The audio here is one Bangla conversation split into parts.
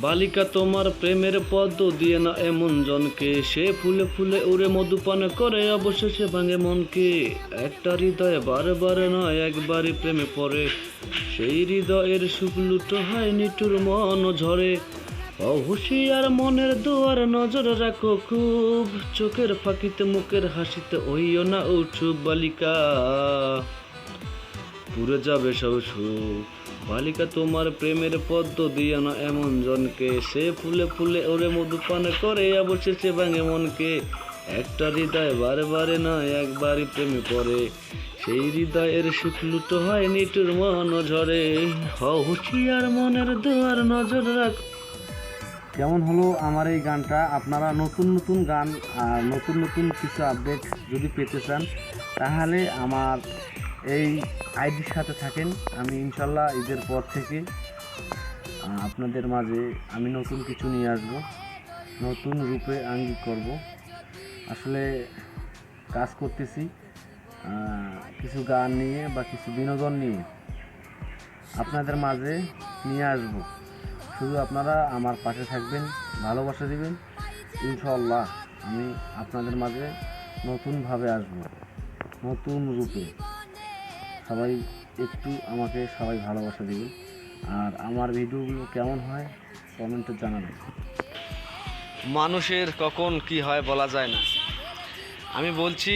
বালিকা তোমার প্রেমের পদ্ম দিয়ে না এমন জনকে। সে ফুলে ফুলে উড়ে মধুপান করে, অবশেষে ভাঙে মনকে। একটা হৃদয় বারে বারে নয়, একবারই প্রেমে পড়ে। সেই হৃদয়ের সুখ হয় নিটুর মন ঝরে। অহুশিয়ার মনের দুয়ার নজর রাখো খুব। চোখের ফাঁকিতে, মুখের হাসিতে ওইও না উঠুব বালিকা। পুরে যাবে সব সুখ। বালিকা তোমার প্রেমের পদ্ম দিয়ে না এমন জনকে। সে ফুলে ফুলে ওরে মধুপান করে, অবশেষে ভাঙে মনকে। একটা হৃদয় বারে বারে নয় একবারই প্রেমে পড়ে সেই হৃদয়ের সুখ লুটো হয় নিটুর মন ঝরে। হুঁশিয়ার মনের দুয়ার নজর রাখ। যেমন হলো আমার এই গানটা? আপনারা নতুন নতুন গান আর নতুন নতুন কিছু আপডেট যদি পেতে চান, তাহলে আমার এই আইডির সাথে থাকেন। আমি ইনশাল্লাহ ঈদের পর থেকে আপনাদের মাঝে আমি নতুন কিছু নিয়ে আসব। নতুন রূপে আঙ্গিক করব। আসলে কাজ করতেছি কিছু গান নিয়ে বা কিছু বিনোদন নিয়ে আপনাদের মাঝে নিয়ে আসব। শুধু আপনারা আমার পাশে থাকবেন, ভালোবাসা দিবেন, ইনশাল্লাহ আমি আপনাদের মাঝে নতুনভাবে আসব, নতুন রূপে। সবাই একটু আমাকে সবাই ভালোবাসা দিবেন আর আমার ভিডিওগুলো কেমন হয় কমেন্টে জানাবেন। মানুষের কখন কি হয় বলা যায় না। আমি বলছি,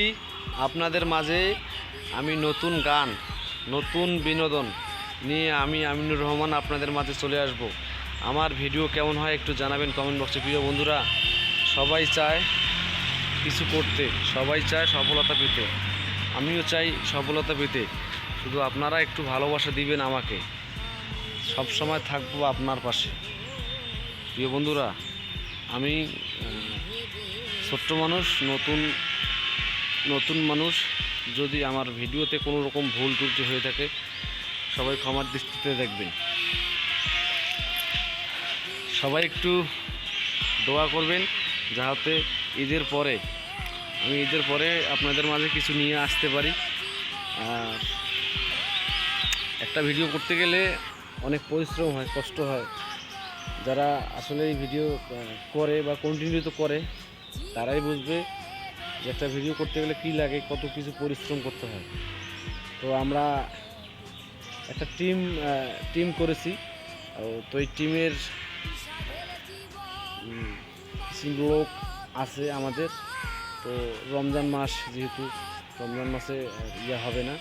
আপনাদের মাঝে আমি নতুন গান, নতুন বিনোদন নিয়ে আমি আমিনুর রহমান আপনাদের মাঝে চলে আসব। আমার ভিডিও কেমন হয় একটু জানাবেন কমেন্ট বক্সে প্রিয় বন্ধুরা, সবাই চায় কিছু করতে, সবাই চায় সফলতা পেতে। আমিও চাই সফলতা পেতে। শুধু আপনারা একটু ভালোবাসা দিবেন আমাকে। সব সময় থাকব আপনার পাশে। প্রিয় বন্ধুরা, আমি ছোট্ট মানুষ, নতুন নতুন মানুষ। যদি আমার ভিডিওতে কোনো রকম ভুল ত্রুটি হয়ে থাকে, সবাই ক্ষমার দৃষ্টিতে দেখবেন। সবাই একটু দোয়া করবেন যাতে ঈদের পরে আমি ঈদের পরে আপনাদের মাঝে কিছু নিয়ে আসতে পারি। একটা ভিডিও করতে গেলে অনেক পরিশ্রম হয়, কষ্ট হয়। যারা আসলে এই ভিডিও করে বা কন্টিনিউ তো করে, তারাই বুঝবে যে একটা ভিডিও করতে গেলে কী লাগে, কত কিছু পরিশ্রম করতে হয়। তো আমরা একটা টিম টিম করেছি। তো এই টিমের লোক আছে আমাদের। তো রমজান মাস যেহেতু, রমজান মাসে ইয়ে হবে না।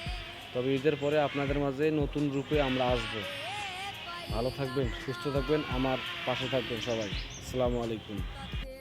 তবে ঈদের পরে আপনাদের মাঝে নতুন রূপে আমরা আসব। ভালো থাকবেন, সুস্থ থাকবেন, আমার পাশে থাকবেন সবাই। আসসালামু আলাইকুম।